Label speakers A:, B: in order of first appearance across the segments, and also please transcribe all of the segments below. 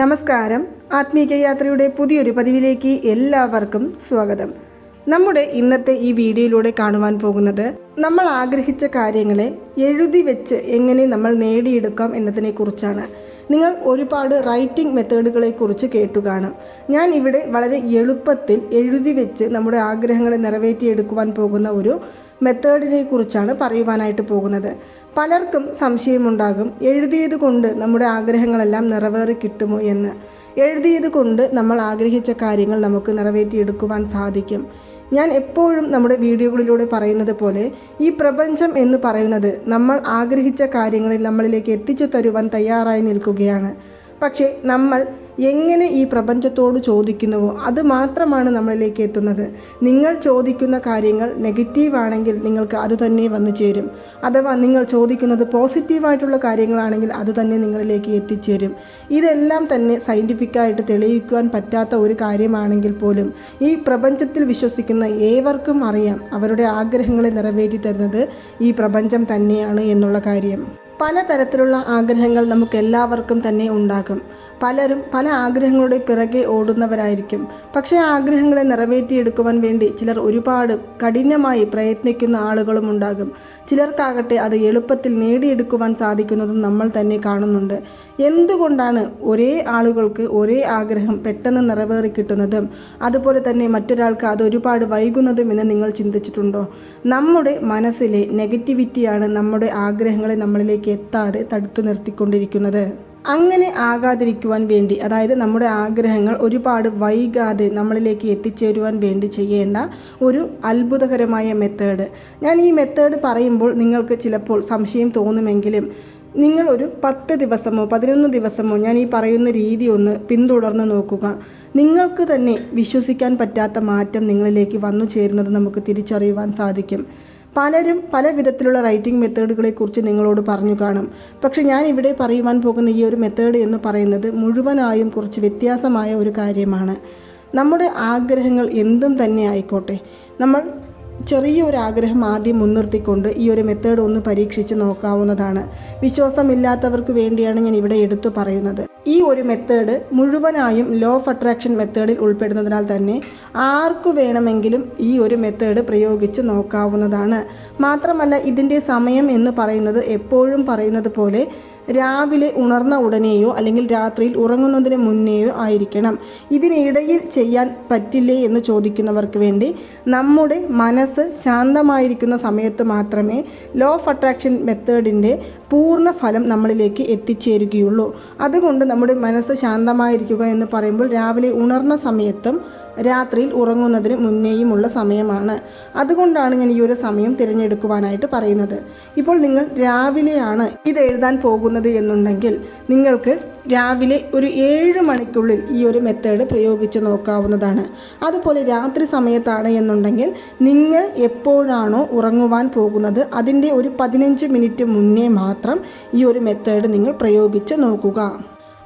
A: നമസ്കാരം. ആത്മീയ യാത്രയുടെ പുതിയൊരു പതിവിലേക്ക് എല്ലാവർക്കും സ്വാഗതം. നമ്മുടെ ഇന്നത്തെ ഈ വീഡിയോയിലൂടെ കാണുവാൻ പോകുന്നത് നമ്മൾ ആഗ്രഹിച്ച കാര്യങ്ങളെ എഴുതി വെച്ച് എങ്ങനെ നമ്മൾ നേടിയെടുക്കാം എന്നതിനെക്കുറിച്ചാണ്. നിങ്ങൾ ഒരുപാട് റൈറ്റിംഗ് മെത്തേഡുകളെ കുറിച്ച് കേട്ടു കാണും. ഞാൻ ഇവിടെ വളരെ എളുപ്പത്തിൽ എഴുതി വെച്ച് നമ്മുടെ ആഗ്രഹങ്ങളെ നിറവേറ്റിയെടുക്കുവാൻ പോകുന്ന ഒരു മെത്തേഡിനെ കുറിച്ചാണ് പറയുവാനായിട്ട് പോകുന്നത്. പലർക്കും സംശയമുണ്ടാകും എഴുതിയത് കൊണ്ട് നമ്മുടെ ആഗ്രഹങ്ങളെല്ലാം നിറവേറി കിട്ടുമോ എന്ന്. എഴുതിയത് കൊണ്ട് നമ്മൾ ആഗ്രഹിച്ച കാര്യങ്ങൾ നമുക്ക് നിറവേറ്റിയെടുക്കുവാൻ സാധിക്കും. ഞാൻ എപ്പോഴും നമ്മുടെ വീഡിയോകളിലൂടെ പറയുന്നത് പോലെ ഈ പ്രപഞ്ചം എന്ന് പറയുന്നത് നമ്മൾ ആഗ്രഹിച്ച കാര്യങ്ങളിൽ നമ്മളിലേക്ക് എത്തിച്ചു തരുവാൻ തയ്യാറായി നിൽക്കുകയാണ്. പക്ഷേ നമ്മൾ എങ്ങനെ ഈ പ്രപഞ്ചത്തോട് ചോദിക്കുന്നുവോ അത് മാത്രമാണ് നമ്മളിലേക്ക് എത്തുന്നത്. നിങ്ങൾ ചോദിക്കുന്ന കാര്യങ്ങൾ നെഗറ്റീവ് ആണെങ്കിൽ നിങ്ങൾക്ക് അതുതന്നെ വന്നു ചേരും. അഥവാ നിങ്ങൾ ചോദിക്കുന്നത് പോസിറ്റീവായിട്ടുള്ള കാര്യങ്ങളാണെങ്കിൽ അത് തന്നെ നിങ്ങളിലേക്ക് എത്തിച്ചേരും. ഇതെല്ലാം തന്നെ സയന്റിഫിക്കായിട്ട് തെളിയിക്കുവാൻ പറ്റാത്ത ഒരു കാര്യമാണെങ്കിൽ പോലും ഈ പ്രപഞ്ചത്തിൽ വിശ്വസിക്കുന്ന ഏവർക്കും അറിയാം അവരുടെ ആഗ്രഹങ്ങളെ നിറവേറ്റി തരുന്നത് ഈ പ്രപഞ്ചം തന്നെയാണ് എന്നുള്ള കാര്യം. പലതരത്തിലുള്ള ആഗ്രഹങ്ങൾ നമുക്ക് എല്ലാവർക്കും തന്നെ ഉണ്ടാകും. പലരും പല ആഗ്രഹങ്ങളുടെ പിറകെ ഓടുന്നവരായിരിക്കും. പക്ഷേ ആഗ്രഹങ്ങളെ നിറവേറ്റിയെടുക്കുവാൻ വേണ്ടി ചിലർ ഒരുപാട് കഠിനമായി പ്രയത്നിക്കുന്ന ആളുകളും ഉണ്ടാകും. ചിലർക്കാകട്ടെ അത് എളുപ്പത്തിൽ നേടിയെടുക്കുവാൻ സാധിക്കുന്നതും നമ്മൾ തന്നെ കാണുന്നുണ്ട്. എന്തുകൊണ്ടാണ് ഒരേ ആളുകൾക്ക് ഒരേ ആഗ്രഹം പെട്ടെന്ന് നിറവേറി കിട്ടുന്നതും? അതുപോലെ തന്നെ മറ്റൊരാൾക്ക് അത് ഒരുപാട് വൈകുന്നതും എന്ന് നിങ്ങൾ ചിന്തിച്ചിട്ടുണ്ടോ? നമ്മുടെ മനസ്സിലെ നെഗറ്റിവിറ്റിയാണ് നമ്മുടെ ആഗ്രഹങ്ങളെ നമ്മളിലേക്ക് എത്താതെ തടുത്തു നിർത്തിക്കൊണ്ടിരിക്കുന്നത്. അങ്ങനെ ആകാതിരിക്കുവാൻ വേണ്ടി അതായത് നമ്മുടെ ആഗ്രഹങ്ങൾ ഒരുപാട് വൈകാതെ നമ്മളിലേക്ക് എത്തിച്ചേരുവാൻ വേണ്ടി ചെയ്യേണ്ട ഒരു അത്ഭുതകരമായ മെത്തേഡ് ഞാൻ ഈ മെത്തേഡ് പറയുമ്പോൾ നിങ്ങൾക്ക് ചിലപ്പോൾ സംശയം തോന്നുമെങ്കിലും നിങ്ങൾ ഒരു പത്ത് ദിവസമോ പതിനൊന്ന് ദിവസമോ ഞാൻ ഈ പറയുന്ന രീതി ഒന്ന് പിന്തുടർന്ന് നോക്കുക. നിങ്ങൾക്ക് തന്നെ വിശ്വസിക്കാൻ പറ്റാത്ത മാറ്റം നിങ്ങളിലേക്ക് വന്നു ചേരുന്നത് നമുക്ക് തിരിച്ചറിയുവാൻ സാധിക്കും. പലരും പല വിധത്തിലുള്ള റൈറ്റിംഗ് മെത്തേഡുകളെ കുറിച്ച് നിങ്ങളോട് പറഞ്ഞു കാണും. പക്ഷെ ഞാൻ ഇവിടെ പറയുവാൻ പോകുന്ന ഈ ഒരു മെത്തേഡ് എന്ന് പറയുന്നത് മുഴുവനായും കുറച്ച് വ്യത്യാസമായ ഒരു കാര്യമാണ്. നമ്മുടെ ആഗ്രഹങ്ങൾ എന്തും തന്നെ ആയിക്കോട്ടെ. നമ്മൾ ചെറിയൊരു ആഗ്രഹം ആദ്യം മുൻനിർത്തിക്കൊണ്ട് ഈ ഒരു മെത്തേഡ് ഒന്ന് പരീക്ഷിച്ച് നോക്കാവുന്നതാണ്. വിശ്വാസമില്ലാത്തവർക്ക് വേണ്ടിയാണ് ഞാൻ ഇവിടെ എടുത്തു പറയുന്നത്. ഈ ഒരു മെത്തേഡ് മുഴുവനായും ലോ ഓഫ് അട്രാക്ഷൻ മെത്തേഡിൽ ഉൾപ്പെടുന്നതിനാൽ തന്നെ ആർക്കു വേണമെങ്കിലും ഈ ഒരു മെത്തേഡ് പ്രയോഗിച്ച് നോക്കാവുന്നതാണ്. മാത്രമല്ല ഇതിന്റെ സമയം എന്ന് പറയുന്നത് എപ്പോഴും പറയുന്നത് പോലെ രാവിലെ ഉണർന്ന ഉടനെയോ അല്ലെങ്കിൽ രാത്രിയിൽ ഉറങ്ങുന്നതിന് മുന്നേയോ ആയിരിക്കണം. ഇതിനിടയിൽ ചെയ്യാൻ പറ്റില്ലേ എന്ന് ചോദിക്കുന്നവർക്ക് വേണ്ടി നമ്മുടെ മനസ്സ് ശാന്തമായിരിക്കുന്ന സമയത്ത് മാത്രമേ ലോ ഓഫ് അട്രാക്ഷൻ മെത്തേഡിന്റെ പൂർണ ഫലം നമ്മളിലേക്ക് എത്തിച്ചേരുകയുള്ളൂ. അതുകൊണ്ട് നമ്മുടെ മനസ്സ് ശാന്തമായിരിക്കുക എന്ന് പറയുമ്പോൾ രാവിലെ ഉണർന്ന സമയത്തും രാത്രിയിൽ ഉറങ്ങുന്നതിന് മുന്നേയുമുള്ള സമയമാണ്. അതുകൊണ്ടാണ് ഞാൻ ഈ ഒരു സമയം തിരഞ്ഞെടുക്കുവാനായിട്ട് പറയുന്നത്. ഇപ്പോൾ നിങ്ങൾ രാവിലെയാണ് ഇത് എഴുതാൻ പോകുന്നത്. എന്നുണ്ടെങ്കിൽ നിങ്ങൾക്ക് രാവിലെ ഒരു ഏഴ് മണിക്കുള്ളിൽ ഈ ഒരു മെത്തേഡ് പ്രയോഗിച്ച് നോക്കാവുന്നതാണ്. അതുപോലെ രാത്രി സമയത്താണ് എന്നുണ്ടെങ്കിൽ നിങ്ങൾ എപ്പോഴാണോ ഉറങ്ങുവാൻ പോകുന്നത് അതിന്റെ ഒരു പതിനഞ്ച് മിനിറ്റ് മുന്നേ മാത്രം ഈ ഒരു മെത്തേഡ് നിങ്ങൾ പ്രയോഗിച്ച് നോക്കുക.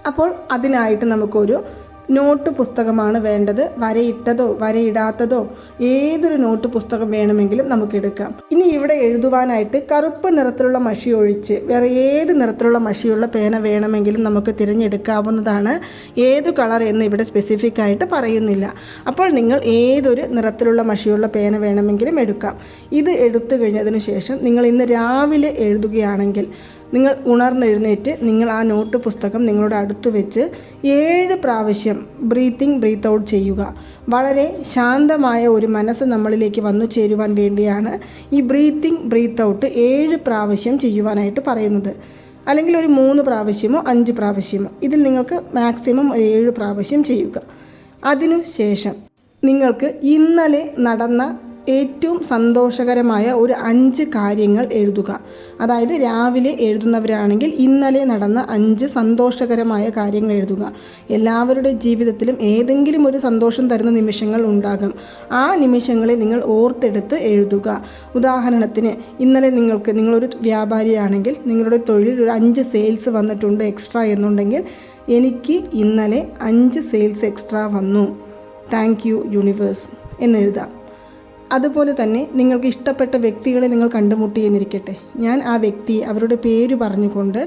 A: അപ്പോൾ അതിനായിട്ട് നമുക്കൊരു നോട്ട് പുസ്തകമാണ് വേണ്ടത്. വരയിട്ടതോ വരയിടാത്തതോ ഏതൊരു നോട്ട് പുസ്തകം വേണമെങ്കിലും നമുക്ക് എടുക്കാം. ഇനി ഇവിടെ എഴുതുവാനായിട്ട് കറുപ്പ് നിറത്തിലുള്ള മഷി ഒഴിച്ച് വേറെ ഏത് നിറത്തിലുള്ള മഷിയുള്ള പേന വേണമെങ്കിലും നമുക്ക് തിരഞ്ഞെടുക്കാവുന്നതാണ്. ഏത് കളർ എന്ന് ഇവിടെ സ്പെസിഫിക് ആയിട്ട് പറയുന്നില്ല. അപ്പോൾ നിങ്ങൾ ഏതൊരു നിറത്തിലുള്ള മഷിയുള്ള പേന വേണമെങ്കിലും എടുക്കാം. ഇത് എടുത്തു കഴിഞ്ഞതിന് ശേഷം നിങ്ങൾ ഇന്ന് രാവിലെ എഴുതുകയാണെങ്കിൽ നിങ്ങൾ ഉണർന്നെഴുന്നേറ്റ് നിങ്ങൾ ആ നോട്ട് പുസ്തകം നിങ്ങളുടെ അടുത്ത് വെച്ച് ഏഴ് പ്രാവശ്യം ബ്രീത്തിങ് ബ്രീത്ത് ഔട്ട് ചെയ്യുക. വളരെ ശാന്തമായ ഒരു മനസ്സ് നമ്മളിലേക്ക് വന്നു ചേരുവാൻ വേണ്ടിയാണ് ഈ ബ്രീത്തിങ് ബ്രീത്ത് ഔട്ട് ഏഴ് പ്രാവശ്യം ചെയ്യുവാനായിട്ട് പറയുന്നത്. അല്ലെങ്കിൽ ഒരു മൂന്ന് പ്രാവശ്യമോ അഞ്ച് പ്രാവശ്യമോ. ഇതിൽ നിങ്ങൾക്ക് മാക്സിമം ഒരു ഏഴ് പ്രാവശ്യം ചെയ്യുക. അതിനുശേഷം നിങ്ങൾക്ക് ഇന്നലെ നടന്ന ഏറ്റവും സന്തോഷകരമായ ഒരു അഞ്ച് കാര്യങ്ങൾ എഴുതുക. അതായത് രാവിലെ എഴുതുന്നവരാണെങ്കിൽ ഇന്നലെ നടന്ന അഞ്ച് സന്തോഷകരമായ കാര്യങ്ങൾ എഴുതുക. എല്ലാവരുടെ ജീവിതത്തിലും ഏതെങ്കിലും ഒരു സന്തോഷം തരുന്ന നിമിഷങ്ങൾ ഉണ്ടാകും. ആ നിമിഷങ്ങളെ നിങ്ങൾ ഓർത്തെടുത്ത് എഴുതുക. ഉദാഹരണത്തിന് ഇന്നലെ നിങ്ങൾക്ക് നിങ്ങളൊരു വ്യാപാരിയാണെങ്കിൽ നിങ്ങളുടെ തൊഴിൽ ഒരു അഞ്ച് സെയിൽസ് വന്നിട്ടുണ്ട് എക്സ്ട്രാ എന്നുണ്ടെങ്കിൽ എനിക്ക് ഇന്നലെ അഞ്ച് സെയിൽസ് എക്സ്ട്രാ വന്നു. താങ്ക് യു യൂണിവേഴ്സ് എന്നെഴുതാം അതുപോലെ തന്നെ നിങ്ങൾക്ക് ഇഷ്ടപ്പെട്ട വ്യക്തികളെ നിങ്ങൾ കണ്ടുമുട്ടി എന്നിരിക്കട്ടെ. ഞാൻ ആ വ്യക്തിയെ അവരുടെ പേര് പറഞ്ഞുകൊണ്ട്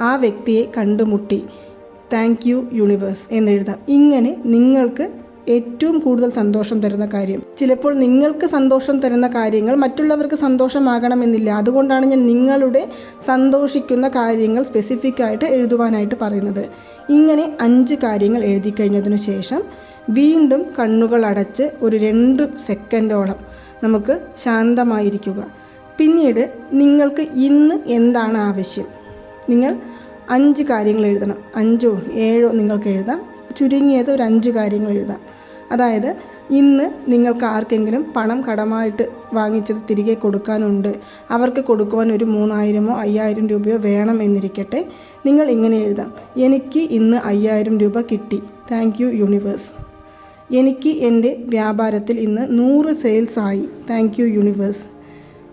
A: ആ വ്യക്തിയെ കണ്ടുമുട്ടി. താങ്ക് യു യൂണിവേഴ്സ് എന്നെഴുതാം ഇങ്ങനെ നിങ്ങൾക്ക് ഏറ്റവും കൂടുതൽ സന്തോഷം തരുന്ന കാര്യം. ചിലപ്പോൾ നിങ്ങൾക്ക് സന്തോഷം തരുന്ന കാര്യങ്ങൾ മറ്റുള്ളവർക്ക് സന്തോഷമാകണമെന്നില്ല. അതുകൊണ്ടാണ് ഞാൻ നിങ്ങളുടെ സന്തോഷിക്കുന്ന കാര്യങ്ങൾ സ്പെസിഫിക് ആയിട്ട് എഴുതുവാനായിട്ട് പറയുന്നത്. ഇങ്ങനെ അഞ്ച് കാര്യങ്ങൾ എഴുതി കഴിഞ്ഞതിനു ശേഷം വീണ്ടും കണ്ണുകൾ അടച്ച് ഒരു രണ്ട് സെക്കൻഡോളം നമുക്ക് ശാന്തമായിരിക്കുക. പിന്നീട് നിങ്ങൾക്ക് ഇന്ന് എന്താണ് ആവശ്യം? നിങ്ങൾ അഞ്ച് കാര്യങ്ങൾ എഴുതണം. അഞ്ചോ ഏഴോ നിങ്ങൾക്ക് എഴുതാം. ചുരുങ്ങിയത് ഒരു അഞ്ച് കാര്യങ്ങൾ എഴുതാം. അതായത് ഇന്ന് നിങ്ങൾക്ക് ആർക്കെങ്കിലും പണം കടമായിട്ട് വാങ്ങിച്ചത് തിരികെ കൊടുക്കാനുണ്ട്. അവർക്ക് കൊടുക്കുവാൻ ഒരു മൂന്നായിരമോ അയ്യായിരം രൂപയോ വേണം എന്നിരിക്കട്ടെ. നിങ്ങൾ ഇങ്ങനെ എഴുതാം. എനിക്ക് ഇന്ന് അയ്യായിരം രൂപ കിട്ടി. Thank you universe. എനിക്ക് എന്റെ വ്യാപാരത്തിൽ ഇന്ന് നൂറ് സെയിൽസ് ആയി. താങ്ക് യു യൂണിവേഴ്സ്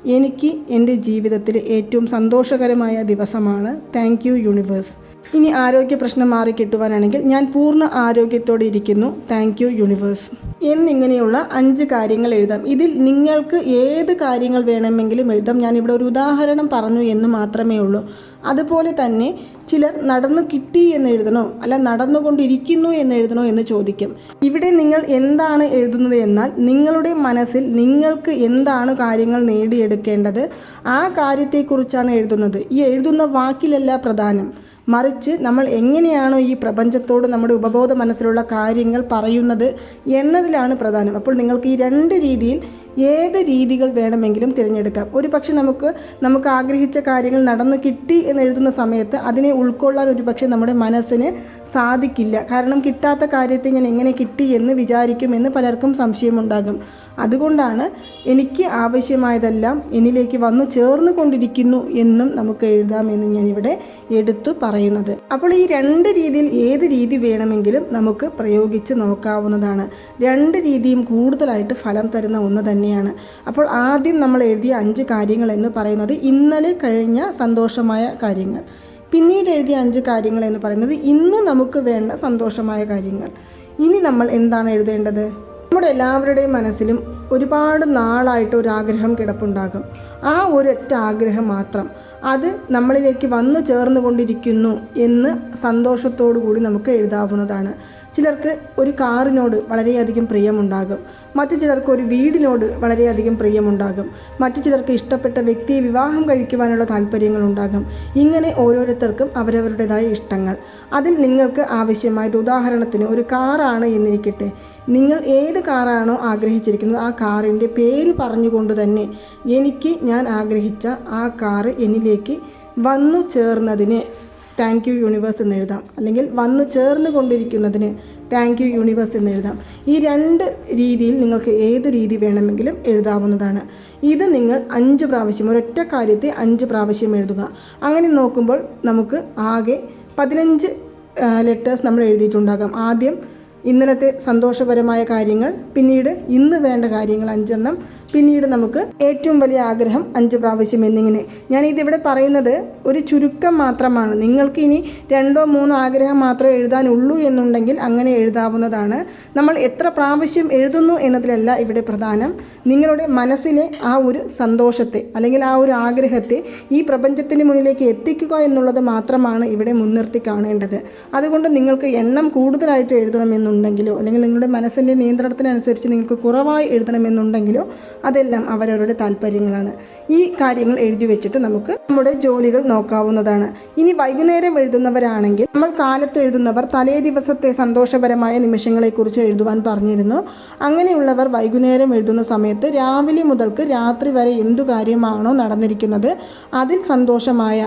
A: എനിക്ക് എന്റെ ജീവിതത്തിലെ ഏറ്റവും സന്തോഷകരമായ ദിവസമാണ്. താങ്ക് യു യൂണിവേഴ്സ് ഇനി ആരോഗ്യ പ്രശ്നം മാറി കിട്ടുവാനാണെങ്കിൽ ഞാൻ പൂർണ ആരോഗ്യത്തോടെ ഇരിക്കുന്നു. താങ്ക് യു യൂണിവേഴ്സ് എന്നിങ്ങനെയുള്ള അഞ്ച് കാര്യങ്ങൾ എഴുതാം. ഇതിൽ നിങ്ങൾക്ക് ഏത് കാര്യങ്ങൾ വേണമെങ്കിലും എഴുതാം. ഞാനിവിടെ ഒരു ഉദാഹരണം പറഞ്ഞു എന്ന് മാത്രമേ ഉള്ളൂ. അതുപോലെ തന്നെ ചിലർ നടന്നു കിട്ടി എന്ന് എഴുതണോ? അല്ല നടന്നുകൊണ്ടിരിക്കുന്നു എന്ന് എഴുതണോ എന്ന് ചോദിക്കും. ഇവിടെ നിങ്ങൾ എന്താണ് എഴുതുന്നത് എന്നാൽ നിങ്ങളുടെ മനസ്സിൽ നിങ്ങൾക്ക് എന്താണ് കാര്യങ്ങൾ നേടിയെടുക്കേണ്ടത്? ആ കാര്യത്തെക്കുറിച്ചാണ് എഴുതുന്നത്. ഈ എഴുതുന്ന വാക്കിലല്ല പ്രധാനം. മറിച്ച് നമ്മൾ എങ്ങനെയാണോ ഈ പ്രപഞ്ചത്തോട് നമ്മുടെ ഉപബോധ മനസ്സിലുള്ള കാര്യങ്ങൾ പറയുന്നത് എന്നതിലാണ് പ്രധാനം. അപ്പോൾ നിങ്ങൾക്ക് ഈ രണ്ട് രീതിയിൽ ഏത് രീതികൾ വേണമെങ്കിലും തിരഞ്ഞെടുക്കാം. ഒരു പക്ഷെ നമുക്ക് നമുക്ക് ആഗ്രഹിച്ച കാര്യങ്ങൾ നടന്നു കിട്ടി എന്ന് എഴുതുന്ന സമയത്ത് അതിനെ ഉൾക്കൊള്ളാൻ ഒരു പക്ഷേ നമ്മുടെ മനസ്സിന് സാധിക്കില്ല. കാരണം കിട്ടാത്ത കാര്യത്തെ ഞാൻ എങ്ങനെ കിട്ടി എന്ന് വിചാരിക്കുമെന്ന് പലർക്കും സംശയമുണ്ടാകും. അതുകൊണ്ടാണ് എനിക്ക് ആവശ്യമായതെല്ലാം എന്നിലേക്ക് വന്നു ചേർന്നുകൊണ്ടിരിക്കുന്നു എന്നും നമുക്ക് എഴുതാമെന്ന് ഞാനിവിടെ എടുത്തു പറയുന്നത്. അപ്പോൾ ഈ രണ്ട് രീതിയിൽ ഏത് രീതി വേണമെങ്കിലും നമുക്ക് പ്രയോഗിച്ച് നോക്കാവുന്നതാണ്. രണ്ട് രീതിയും കൂടുതലായിട്ട് ഫലം തരുന്ന ഒന്ന് തന്നെയാണ്. അപ്പോൾ ആദ്യം നമ്മൾ എഴുതിയ അഞ്ച് കാര്യങ്ങൾ എന്ന് പറയുന്നത് ഇന്നലെ കഴിഞ്ഞ സന്തോഷമായ കാര്യങ്ങൾ. പിന്നീട് എഴുതിയ അഞ്ച് കാര്യങ്ങൾ എന്ന് പറയുന്നത് ഇന്ന് നമുക്ക് വേണ്ട സന്തോഷമായ കാര്യങ്ങൾ. ഇനി നമ്മൾ എന്താണ് എഴുതേണ്ടത്? നമ്മുടെ എല്ലാവരുടെയും മനസ്സിലും ഒരുപാട് നാളായിട്ട് ഒരു ആഗ്രഹം കിടപ്പുണ്ടാകും. ആ ഒരൊറ്റ ആഗ്രഹം മാത്രം. അത് നമ്മളിലേക്ക് വന്നു ചേർന്നുകൊണ്ടിരിക്കുന്നു എന്ന് സന്തോഷത്തോടു കൂടി നമുക്ക് എഴുതാവുന്നതാണ്. ചിലർക്ക് ഒരു കാറിനോട് വളരെയധികം പ്രിയമുണ്ടാകും. മറ്റു ചിലർക്ക് ഒരു വീടിനോട് വളരെയധികം പ്രിയമുണ്ടാകും. മറ്റു ചിലർക്ക് ഇഷ്ടപ്പെട്ട വ്യക്തിയെ വിവാഹം കഴിക്കുവാനുള്ള താല്പര്യങ്ങളുണ്ടാകും ഇങ്ങനെ ഓരോരുത്തർക്കും അവരവരുടേതായ ഇഷ്ടങ്ങൾ. അതിൽ നിങ്ങൾക്ക് ആവശ്യമായത് ഉദാഹരണത്തിന് ഒരു കാറാണ് എന്നിരിക്കട്ടെ. നിങ്ങൾ ഏത് കാറാണോ ആഗ്രഹിച്ചിരിക്കുന്നത് ആ കാറിന്റെ പേര് പറഞ്ഞുകൊണ്ട് തന്നെ എനിക്ക് ഞാൻ ആഗ്രഹിച്ച ആ കാറ് എന്നിലേക്ക് വന്നു ചേർന്നതിന് താങ്ക് യു യൂണിവേഴ്സ് എന്ന് എഴുതാം. അല്ലെങ്കിൽ വന്നു ചേർന്ന് കൊണ്ടിരിക്കുന്നതിന് താങ്ക് യു യൂണിവേഴ്സ് എന്ന് എഴുതാം. ഈ രണ്ട് രീതിയിൽ നിങ്ങൾക്ക് ഏത് രീതി വേണമെങ്കിലും എഴുതാവുന്നതാണ്. ഇത് നിങ്ങൾ അഞ്ച് പ്രാവശ്യം ഒരൊറ്റ കാര്യത്തെ അഞ്ച് പ്രാവശ്യം എഴുതുക. അങ്ങനെ നോക്കുമ്പോൾ നമുക്ക് ആകെ പതിനഞ്ച് ലെറ്റേഴ്സ് നമ്മൾ എഴുതിയിട്ടുണ്ടാകാം. ആദ്യം ഇന്നലത്തെ സന്തോഷപരമായ കാര്യങ്ങൾ പിന്നീട് ഇന്ന് വേണ്ട കാര്യങ്ങൾ അഞ്ചെണ്ണം പിന്നീട് നമുക്ക് ഏറ്റവും വലിയ ആഗ്രഹം അഞ്ച് പ്രാവശ്യം എന്നിങ്ങനെ. ഞാൻ ഇതിവിടെ പറയുന്നത് ഒരു ചുരുക്കം മാത്രമാണ്. നിങ്ങൾക്ക് ഇനി രണ്ടോ മൂന്നോ ആഗ്രഹം മാത്രമേ എഴുതാനുള്ളൂ എന്നുണ്ടെങ്കിൽ അങ്ങനെ എഴുതാവുന്നതാണ്. നമ്മൾ എത്ര പ്രാവശ്യം എഴുതുന്നു എന്നതിലല്ല ഇവിടെ പ്രധാനം. നിങ്ങളുടെ മനസ്സിലെ ആ ഒരു സന്തോഷത്തെ അല്ലെങ്കിൽ ആ ഒരു ആഗ്രഹത്തെ ഈ പ്രപഞ്ചത്തിന് മുന്നിലേക്ക് എത്തിക്കുക എന്നുള്ളത് മാത്രമാണ് ഇവിടെ മുൻനിർത്തി കാണേണ്ടത്. അതുകൊണ്ട് നിങ്ങൾക്ക് എണ്ണം കൂടുതലായിട്ട് എഴുതണമെന്നുണ്ടെങ്കിലോ അല്ലെങ്കിൽ നിങ്ങളുടെ മനസ്സിന്റെ നിയന്ത്രണത്തിനനുസരിച്ച് നിങ്ങൾക്ക് കുറവായി എഴുതണമെന്നുണ്ടെങ്കിലോ അതെല്ലാം അവരവരുടെ താല്പര്യങ്ങളാണ്. ഈ കാര്യങ്ങൾ എഴുതി വെച്ചിട്ട് നമുക്ക് നമ്മുടെ ജോലികൾ നോക്കാവുന്നതാണ്. ഇനി വൈകുന്നേരം എഴുതുന്നവരാണെങ്കിൽ നമ്മൾ കാലത്ത് എഴുതുന്നവർ തലേ ദിവസത്തെ സന്തോഷപരമായ നിമിഷങ്ങളെക്കുറിച്ച് എഴുതുവാൻ പറഞ്ഞിരുന്നു. അങ്ങനെയുള്ളവർ വൈകുന്നേരം എഴുതുന്ന സമയത്ത് രാവിലെ മുതൽക്ക് രാത്രി വരെ എന്തു കാര്യമാണോ നടന്നിരിക്കുന്നത് അതിൽ സന്തോഷമായ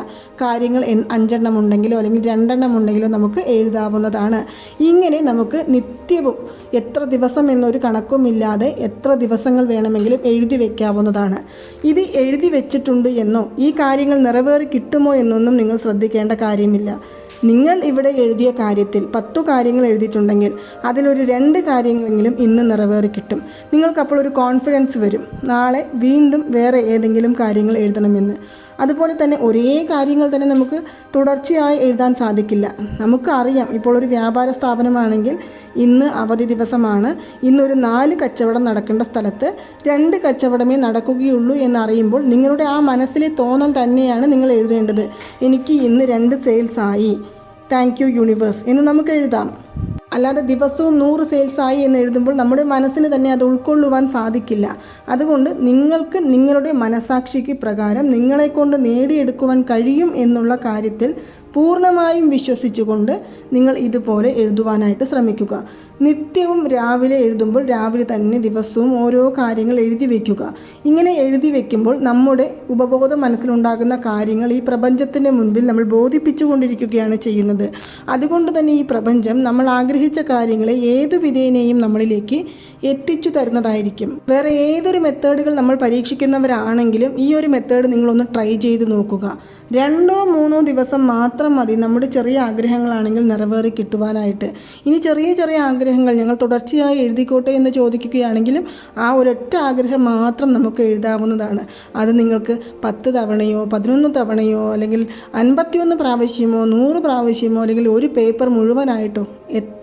A: കാര്യങ്ങൾ അഞ്ചെണ്ണം ഉണ്ടെങ്കിലോ അല്ലെങ്കിൽ രണ്ടെണ്ണം ഉണ്ടെങ്കിലോ നമുക്ക് എഴുതാവുന്നതാണ്. ഇങ്ങനെ നമുക്ക് നിത്യവും എത്ര ദിവസം എന്നൊരു കണക്കുമില്ലാതെ എത്ര ദിവസങ്ങൾ വേണമെങ്കിലും എഴുതി വയ്ക്കാവുന്നതാണ് ഇത് എഴുതി വെച്ചിട്ടുണ്ട് എന്നോ ഈ കാര്യങ്ങൾ നിറവേറി കിട്ടുമോ എന്നൊന്നും നിങ്ങൾ ശ്രദ്ധിക്കേണ്ട കാര്യമില്ല. നിങ്ങൾ ഇവിടെ എഴുതിയ കാര്യത്തിൽ പത്തു കാര്യങ്ങൾ എഴുതിയിട്ടുണ്ടെങ്കിൽ അതിലൊരു രണ്ട് കാര്യങ്ങളെങ്കിലും ഇന്ന് നിറവേറി കിട്ടും. നിങ്ങൾക്കപ്പോൾ ഒരു കോൺഫിഡൻസ് വരും. നാളെ വീണ്ടും വേറെ ഏതെങ്കിലും കാര്യങ്ങൾ എഴുതണമെന്ന്. അതുപോലെ തന്നെ ഒരേ കാര്യങ്ങൾ തന്നെ നമുക്ക് തുടർച്ചയായി എഴുതാൻ സാധിക്കില്ല. നമുക്കറിയാം ഇപ്പോൾ ഒരു വ്യാപാര സ്ഥാപനമാണെങ്കിൽ ഇന്ന് അവധി ദിവസമാണ്. ഇന്നൊരു നാല് കച്ചവടം നടക്കേണ്ട സ്ഥലത്ത് രണ്ട് കച്ചവടമേ നടക്കുകയുള്ളൂ എന്നറിയുമ്പോൾ നിങ്ങളുടെ ആ മനസ്സിലെ തോന്നൽ തന്നെയാണ് നിങ്ങൾ എഴുതേണ്ടത്. എനിക്ക് ഇന്ന് രണ്ട് സെയിൽസ് ആയി. Thank you universe. എന്ന് നമുക്ക് എഴുതാം. അല്ലാതെ ദിവസവും നൂറ് സെയിൽസ് ആയി എന്ന് എഴുതുമ്പോൾ നമ്മുടെ മനസ്സിന് തന്നെ അത് ഉൾക്കൊള്ളുവാൻ സാധിക്കില്ല. അതുകൊണ്ട് നിങ്ങൾക്ക് നിങ്ങളുടെ മനസാക്ഷിക്ക് പ്രകാരം നിങ്ങളെ കൊണ്ട് നേടിയെടുക്കുവാൻ കഴിയും എന്നുള്ള കാര്യത്തിൽ പൂർണമായും വിശ്വസിച്ചുകൊണ്ട് നിങ്ങൾ ഇതുപോലെ എഴുതുവാനായിട്ട് ശ്രമിക്കുക. നിത്യവും രാവിലെ എഴുതുമ്പോൾ രാവിലെ തന്നെ ദിവസവും ഓരോ കാര്യങ്ങൾ എഴുതി വയ്ക്കുക ഇങ്ങനെ എഴുതി വയ്ക്കുമ്പോൾ നമ്മുടെ ഉപബോധ മനസ്സിലുണ്ടാകുന്ന കാര്യങ്ങൾ ഈ പ്രപഞ്ചത്തിന്റെ മുൻപിൽ നമ്മൾ ബോധിപ്പിച്ചുകൊണ്ടിരിക്കുകയാണ് ചെയ്യുന്നത്. അതുകൊണ്ട് തന്നെ ഈ പ്രപഞ്ചം നമ്മൾ ആഗ്രഹിച്ച കാര്യങ്ങളെ ഏതു വിധേനയും നമ്മളിലേക്ക് എത്തിച്ചു തരുന്നതായിരിക്കും. വേറെ ഏതൊരു മെത്തേഡുകൾ നമ്മൾ പരീക്ഷിക്കുന്നവരാണെങ്കിലും ഈ ഒരു മെത്തേഡ് നിങ്ങളൊന്ന് ട്രൈ ചെയ്ത് നോക്കുക. രണ്ടോ മൂന്നോ ദിവസം മാത്രം മതി നമ്മുടെ ചെറിയ ആഗ്രഹങ്ങളാണെങ്കിൽ നിറവേറി കിട്ടുവാനായിട്ട്. ഇനി ചെറിയ ചെറിയ ആഗ്രഹങ്ങൾ ഞങ്ങൾ തുടർച്ചയായി എഴുതിക്കോട്ടെ എന്ന് ചോദിക്കുകയാണെങ്കിലും ആ ഒരൊറ്റ ആഗ്രഹം മാത്രം നമുക്ക് എഴുതാവുന്നതാണ്. അത് നിങ്ങൾക്ക് പത്ത് തവണയോ പതിനൊന്ന് തവണയോ അല്ലെങ്കിൽ അൻപത്തിയൊന്ന് പ്രാവശ്യമോ നൂറ് പ്രാവശ്യമോ അല്ലെങ്കിൽ ഒരു പേപ്പർ മുഴുവനായിട്ടോ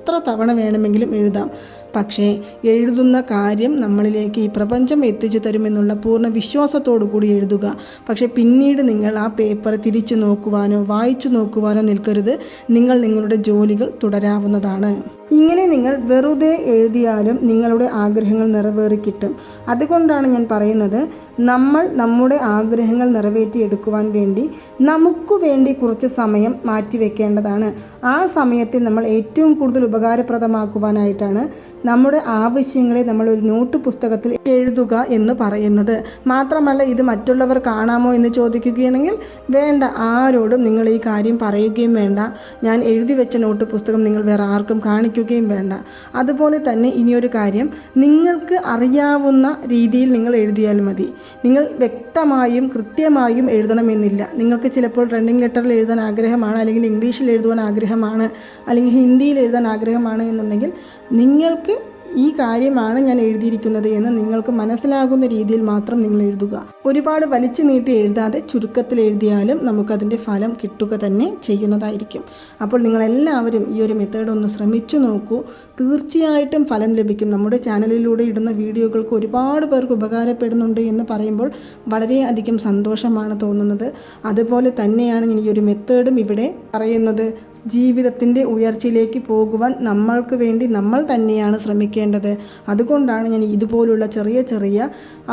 A: എത്ര തവണ വേണമെങ്കിലും എഴുതാം. പക്ഷേ എഴുതുന്ന കാര്യം നമ്മളിലേക്ക് ഈ പ്രപഞ്ചം എത്തിച്ചു തരുമെന്നുള്ള പൂർണ വിശ്വാസത്തോടു കൂടി എഴുതുക. പക്ഷേ പിന്നീട് നിങ്ങൾ ആ പേപ്പർ തിരിച്ചു നോക്കുവാനോ വായിച്ചു നോക്കുവാനോ നിൽക്കരുത്. നിങ്ങൾ നിങ്ങളുടെ ജോലികൾ തുടരാവുന്നതാണ്. ഇങ്ങനെ നിങ്ങൾ വെറുതെ എഴുതിയാലും നിങ്ങളുടെ ആഗ്രഹങ്ങൾ നിറവേറി കിട്ടും. അതുകൊണ്ടാണ് ഞാൻ പറയുന്നത് നമ്മൾ നമ്മുടെ ആഗ്രഹങ്ങൾ നിറവേറ്റിയെടുക്കുവാൻ വേണ്ടി നമുക്ക് വേണ്ടി കുറച്ച് സമയം മാറ്റിവെക്കേണ്ടതാണ്. ആ സമയത്തെ നമ്മൾ ഏറ്റവും കൂടുതൽ ഉപകാരപ്രദമാക്കുവാനായിട്ടാണ് നമ്മുടെ ആവശ്യങ്ങളെ നമ്മൾ ഒരു നോട്ട് പുസ്തകത്തിൽ എഴുതുക എന്ന് പറയുന്നത്. മാത്രമല്ല ഇത് മറ്റുള്ളവർ കാണാമോ എന്ന് ചോദിക്കുകയാണെങ്കിൽ വേണ്ട ആരോടും നിങ്ങൾ ഈ കാര്യം പറയുകയും വേണ്ട. ഞാൻ എഴുതി വെച്ച നോട്ട് പുസ്തകം നിങ്ങൾ വേറെ ആർക്കും കാണിക്കുകയും വേണ്ട. അതുപോലെ തന്നെ ഇനിയൊരു കാര്യം നിങ്ങൾക്ക് അറിയാവുന്ന രീതിയിൽ നിങ്ങൾ എഴുതിയാൽ മതി. നിങ്ങൾ വ്യക്തമായും കൃത്യമായും എഴുതണമെന്നില്ല. നിങ്ങൾക്ക് ചിലപ്പോൾ റണ്ണിങ് ലെറ്ററിൽ എഴുതാൻ ആഗ്രഹമാണ് അല്ലെങ്കിൽ ഇംഗ്ലീഷിൽ എഴുതുവാൻ ആഗ്രഹമാണ് അല്ലെങ്കിൽ ഹിന്ദിയിൽ എഴുതാൻ ആഗ്രഹമാണ് എന്നുണ്ടെങ്കിൽ നിങ്ങൾക്ക് ഈ കാര്യമാണ് ഞാൻ എഴുതിയിരിക്കുന്നത് എന്ന് നിങ്ങൾക്ക് മനസ്സിലാകുന്ന രീതിയിൽ മാത്രം നിങ്ങൾ എഴുതുക. ഒരുപാട് വലിച്ചു നീട്ടി എഴുതാതെ ചുരുക്കത്തിൽ എഴുതിയാലും നമുക്കതിന്റെ ഫലം കിട്ടുക തന്നെ ചെയ്യുന്നതായിരിക്കും. അപ്പോൾ നിങ്ങളെല്ലാവരും ഈ ഒരു മെത്തേഡ് ഒന്ന് ശ്രമിച്ചു നോക്കൂ. തീർച്ചയായിട്ടും ഫലം ലഭിക്കും. നമ്മുടെ ചാനലിലൂടെ ഇടുന്ന വീഡിയോകൾക്ക് ഒരുപാട് പേർക്ക് ഉപകാരപ്പെടുന്നുണ്ട് എന്ന് പറയുമ്പോൾ വളരെയധികം സന്തോഷമാണ് തോന്നുന്നത്. അതുപോലെ തന്നെയാണ് ഈ ഒരു മെത്തേഡും ഇവിടെ പറയുന്നത്. ജീവിതത്തിന്റെ ഉയർച്ചയിലേക്ക് പോകുവാൻ നമ്മൾക്ക് വേണ്ടി നമ്മൾ തന്നെയാണ് ശ്രമിക്കേണ്ടത് അതുകൊണ്ടാണ് ഞാൻ ഇതുപോലുള്ള ചെറിയ ചെറിയ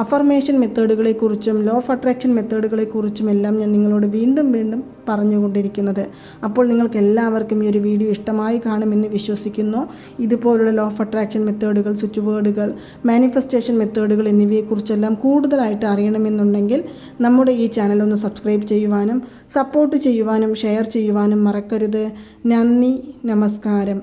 A: അഫർമേഷൻ മെത്തേഡുകളെക്കുറിച്ചും ലോ ഓഫ് അട്രാക്ഷൻ മെത്തേഡുകളെക്കുറിച്ചും എല്ലാം ഞാൻ നിങ്ങളോട് വീണ്ടും വീണ്ടും പറഞ്ഞുകൊണ്ടിരിക്കുന്നത്. അപ്പോൾ നിങ്ങൾക്ക് എല്ലാവർക്കും ഈ ഒരു വീഡിയോ ഇഷ്ടമായി കാണുമെന്ന് വിശ്വസിക്കുന്നു. ഇതുപോലുള്ള ലോ ഓഫ് അട്രാക്ഷൻ മെത്തേഡുകൾ സ്വിച്ച് വേർഡുകൾ മാനിഫെസ്റ്റേഷൻ മെത്തേഡുകൾ എന്നിവയെക്കുറിച്ചെല്ലാം കൂടുതലായിട്ട് അറിയണമെന്നുണ്ടെങ്കിൽ നമ്മുടെ ഈ ചാനൽ ഒന്ന് സബ്സ്ക്രൈബ് ചെയ്യുവാനും സപ്പോർട്ട് ചെയ്യുവാനും ഷെയർ ചെയ്യുവാനും മറക്കരുത്. നന്ദി നമസ്കാരം.